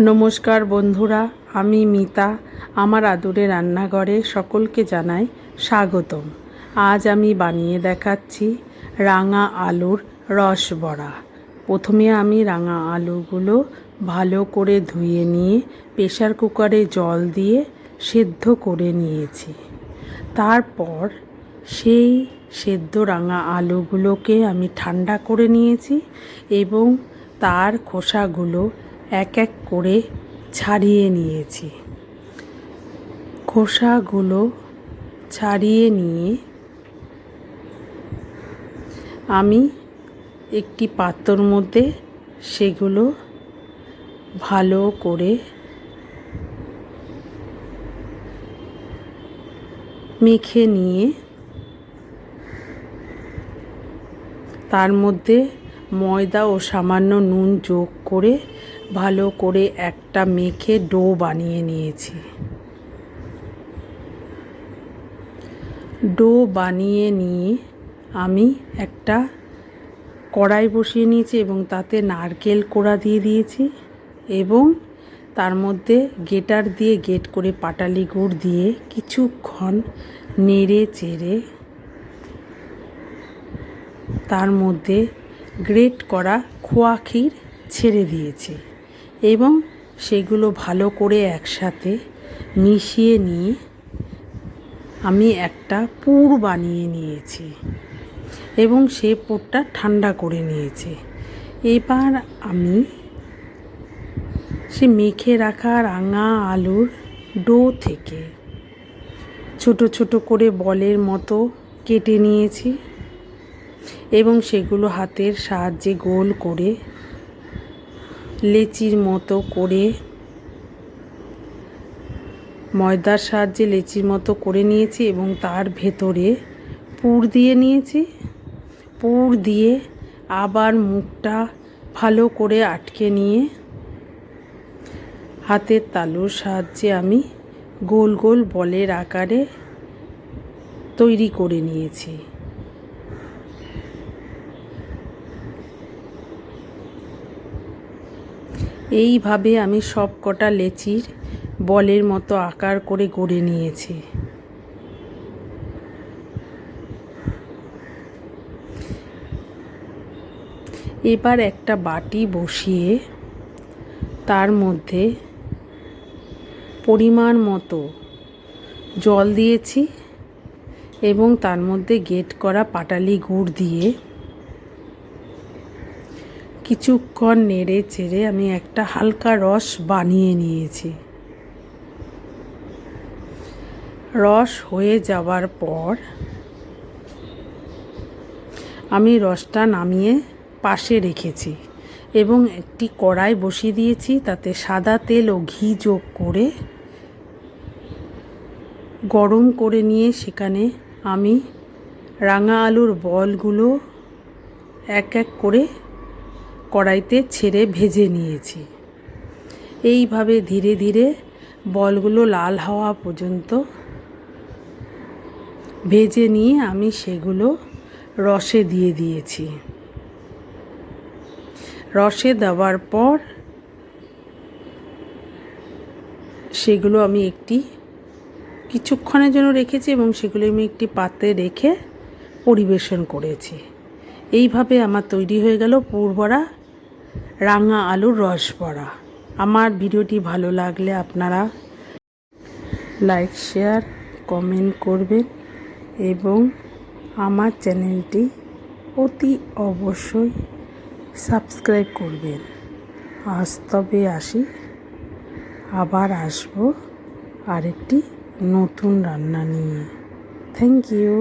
নমস্কার বন্ধুরা, আমি মিতা। আমার আদুরে রান্নাঘরে সকলকে জানাই স্বাগতম। আজ আমি বানিয়ে দেখাচ্ছি রাঙা আলুর রস বড়া। প্রথমে আমি রাঙা আলুগুলো ভালো করে ধুয়ে নিয়ে প্রেশার কুকারে জল দিয়ে সেদ্ধ করে নিয়েছি। তারপর সেই সেদ্ধ রাঙা আলুগুলোকে আমি ঠান্ডা করে নিয়েছি এবং তার খোসাগুলো এক এক করে ছাড়িয়ে নিয়েছি। খোসাগুলো ছাড়িয়ে নিয়ে আমি একটি পাত্রর মধ্যে সেগুলো ভালো করে মেখে নিয়ে তার মধ্যে ময়দা ও সামান্য নুন যোগ করে ভালো করে একটা মেখে ডো বানিয়ে নিয়েছি। ডো বানিয়ে নিয়ে আমি একটা কড়াই বসিয়ে নিয়েছি এবং তাতে নারকেল কোড়া দিয়ে দিয়েছি এবং তার মধ্যে গেটার দিয়ে গেট করে পাটালি গুড় দিয়ে কিছুক্ষণ নেড়ে চেড়ে তার মধ্যে গ্রেট করা খোয়া ক্ষীর ছেড়ে দিয়েছি এবং সেগুলো ভালো করে একসাথে মিশিয়ে নিয়ে আমি একটা পুর বানিয়ে নিয়েছি এবং সে পুরটা ঠান্ডা করে নিয়েছি। এবার আমি সে মেখে রাখা রাঙা আলুর ডো থেকে ছোট ছোট করে বলের মতো কেটে নিয়েছি। এবং সেগুলো হাতের সাহায্যে গোল করে, লেচির মতো করে, ময়দার সাহায্যে লেচির মতো করে নিয়েছি এবং তার ভেতরে পুর দিয়ে নিয়েছি। পুর দিয়ে আবার মুখটা ভালো করে আটকে নিয়ে হাতের তালুর সাহায্যে আমি গোল গোল বলের আকারে তৈরি করে নিয়েছি। এইভাবে আমি সব কটা লেচির বলের মতো আকার করে গড়ে নিয়েছি। এবার একটা বাটি বসিয়ে তার মধ্যে পরিমাণ মতো জল দিয়েছি এবং তার মধ্যে গেট করা পাটালি গুড় দিয়ে কিছুক্ষণ নেড়ে চেড়ে আমি একটা হালকা রস বানিয়ে নিয়েছি। রস হয়ে যাওয়ার পর আমি রসটা নামিয়ে পাশে রেখেছি এবং একটি কড়াই বসিয়ে দিয়েছি তাতে সাদা তেল ও ঘি যোগ করে গরম করে নিয়ে সেখানে আমি রাঙা আলুর বলগুলো এক এক করে কড়াইতে ছেড়ে ভেজে নিয়েছি। এইভাবে ধীরে ধীরে বলগুলো লাল হওয়া পর্যন্ত ভেজে নিয়ে আমি সেগুলো রসে দিয়ে দিয়েছি। রসে দেওয়ার পর সেগুলো আমি একটি কিছুক্ষণের জন্য রেখেছি এবং সেগুলো আমি একটি পাত্রে রেখে পরিবেশন করেছি। এইভাবে আমার তৈরি হয়ে গেল পুরবড়া রাঙা আলুর রস বড়া আমার ভিডিওটি ভালো লাগলে আপনারা লাইক, শেয়ার, কমেন্ট করবেন এবং আমার চ্যানেলটি অতি অবশ্যই সাবস্ক্রাইব করবেন। আজ তবে আসি। আবার আসব আরেকটি নতুন রান্না নিয়ে। Thank you.